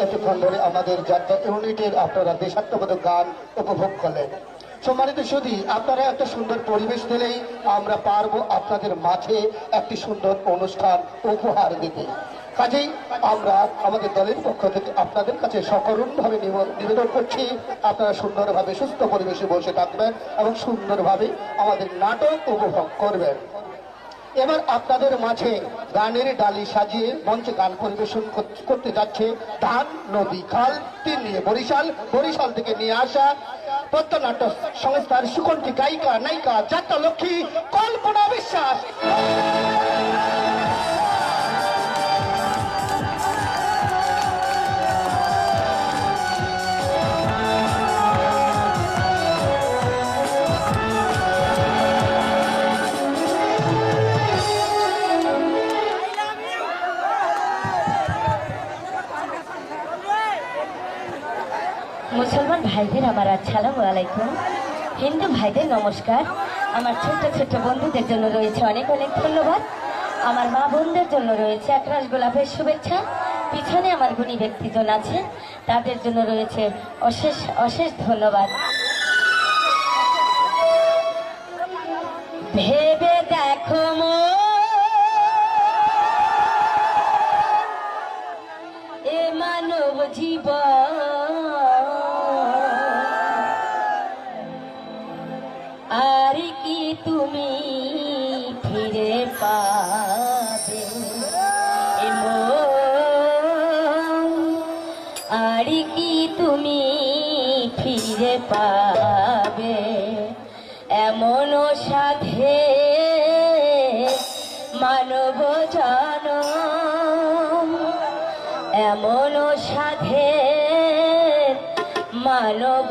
এতক্ষণ ধরে আমাদের যাত্রা ইউনিটের আপনারা দেশাত্মবোধক গান উপভোগ করলেন। সম্মানিত আপনারা একটা সুন্দর পরিবেশ দিলেই আমরা আপনাদের মাঝে একটি সুন্দর অনুষ্ঠান উপহার দিতে। কাজেই আমরা আমাদের দলের পক্ষ থেকে আপনাদের কাছে সকরুণভাবে নিব- নিবেদন করছি, আপনারা সুন্দরভাবে, সুস্থ পরিবেশে বসে থাকবেন এবং সুন্দরভাবে আমাদের নাটক উপভোগ করবেন। এবার আপনাদের মাঝে গানের ডালি সাজিয়ে মঞ্চে গান পরিবেশন করতে যাচ্ছে ধান, নদী, খাল, তিন নিয়ে বরিশাল। বরিশাল থেকে নিয়ে আসা পদ্মনাট্য সংস্থার সুকণ্ঠী গায়িকা, নায়িকা যাত্রা লক্ষ্মী কল্পনা বিশ্বাস। মুসলমান ভাইদের আমার আসসালামু আলাইকুম। হিন্দু ভাইদের নমস্কার। আমার ছোট্ট ছোট্ট বন্ধুদের জন্য রয়েছে অনেক অনেক ধন্যবাদ। আমার মা বোনদের জন্য রয়েছে একরাশ গোলাপের শুভেচ্ছা। পিছনে আমার গুণী ব্যক্তিজন আছে তাদের জন্য রয়েছে অশেষ অশেষ ধন্যবাদ। ভেবে ফিরে পাবে এমন সাধে মানব জন এমন সাধে মানব